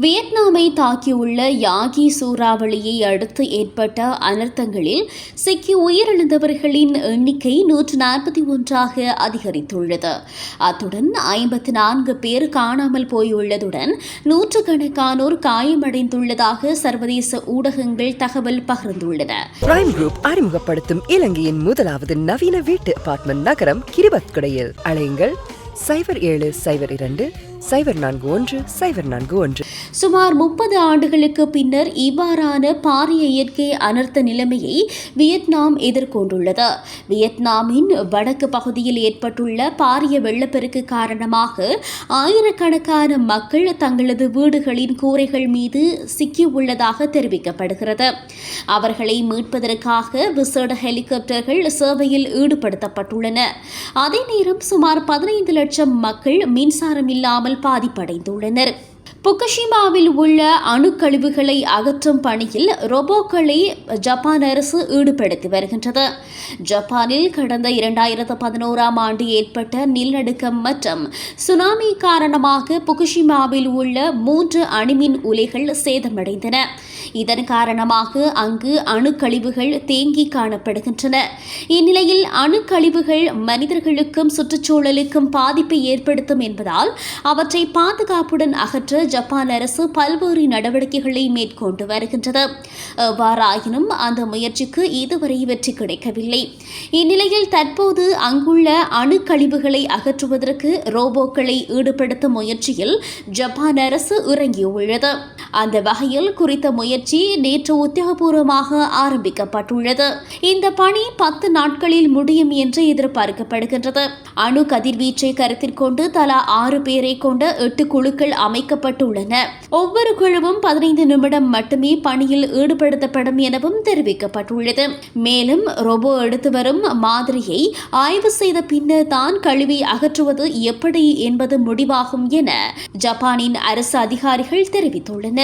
வியட்நாமை தாக்கியுள்ள யாகி சூறாவளியை அடுத்து ஏற்பட்ட அனர்த்தங்களில் சிக்கி உயிரிழந்தவர்களின் எண்ணிக்கை நூற்று நாற்பத்தி ஒன்றாக அதிகரித்துள்ளது. அத்துடன் ஐம்பத்தி நான்கு பேர் காணாமல் போயுள்ளதுடன் நூற்றுக்கணக்கானோர் காயமடைந்துள்ளதாக சர்வதேச ஊடகங்கள் தகவல் பகிர்ந்துள்ளன. பிரைம் குரூப் அறிமுகப்படுத்தும் இலங்கையின் முதலாவது நவீன வீட்டு அபார்ட்மெண்ட் நகரம் கிரிபத்குடையில். அழையுங்கள் சைபர் ஏழு சைபர் இரண்டு சைபர் நான்கு ஒன்று சைபர் நான்கு ஒன்று. சுமார் முப்பது ஆண்டுகளுக்கு பின்னர் இவ்வாறான பாரிய இயற்கை அனர்த்த நிலைமையை வியட்நாம் எதிர்கொண்டுள்ளது. வியட்நாமின் வடக்கு பகுதியில் ஏற்பட்டுள்ள பாரிய வெள்ளப்பெருக்கு காரணமாக ஆயிரக்கணக்கான மக்கள் தங்களது வீடுகளின் கூரைகள் மீது சிக்கியுள்ளதாக தெரிவிக்கப்படுகிறது. அவர்களை மீட்பதற்காக விசேட ஹெலிகாப்டர்கள் சேவையில் ஈடுபடுத்தப்பட்டுள்ளன. அதே நேரம் சுமார் பதினைந்து லட்சம் மக்கள் மின்சாரம் இல்லாமல் பாதிப்படைந்துள்ளனர். புக்கஷிமாவில் உள்ள அணுக்கழிவுகளை அகற்றும் பணியில் ரோபோக்களை ஜப்பான் அரசு ஈடுபடுத்தி வருகின்றது. ஜப்பானில் கடந்த இரண்டாயிரத்து பதினோராம் ஆண்டு ஏற்பட்ட நிலநடுக்கம் மற்றும் சுனாமி காரணமாக புகுஷிமாவில் உள்ள மூன்று அணுமின் உலைகள் சேதமடைந்தன. இதன் காரணமாக அங்கு அணுக்கழிவுகள் தேங்கி காணப்படுகின்றன. இந்நிலையில் அணுக்கழிவுகள் மனிதர்களுக்கும் சுற்றுச்சூழலுக்கும் பாதிப்பை ஏற்படுத்தும் என்பதால் அவற்றை பாதுகாப்புடன் அகற்ற ஜப்பான் அரசு பல்வேறு நடவடிக்கைகளை மேற்கொண்டு வருகின்றது. எவ்வாறாயினும் அந்த முயற்சிக்கு இதுவரை வெற்றி கிடைக்கவில்லை. இந்நிலையில் தற்போது அங்குள்ள அணுக்கழிவுகளை அகற்றுவதற்கு ரோபோக்களை ஈடுபடுத்தும் முயற்சியில் ஜப்பான் அரசு இறங்கியுள்ளது. அந்த வகையில் குறித்த முயற்சி நேற்று உத்தியோகபூர்வமாக ஆரம்பிக்கப்பட்டுள்ளது. இந்த பணி பத்து நாட்களில் முடியும் என்று எதிர்பார்க்கப்படுகின்றது. அணு கதிர்வீச்சை கருத்தில் கொண்டு தலா ஆறு பேரை கொண்ட எட்டு குழுக்கள் அமைக்கப்பட்டுள்ளன. ஒவ்வொரு குழுவும் பதினைந்து நிமிடம் மட்டுமே பணியில் ஈடுபடுத்தப்படும் எனவும் தெரிவிக்கப்பட்டுள்ளது. மேலும் ரோபோ எடுத்து வரும் மாதிரியை ஆய்வு செய்த பின்னர் தான் கழிவை அகற்றுவது எப்படி என்பது முடிவாகும் என ஜப்பானின் அரசு அதிகாரிகள் தெரிவித்துள்ளனர்.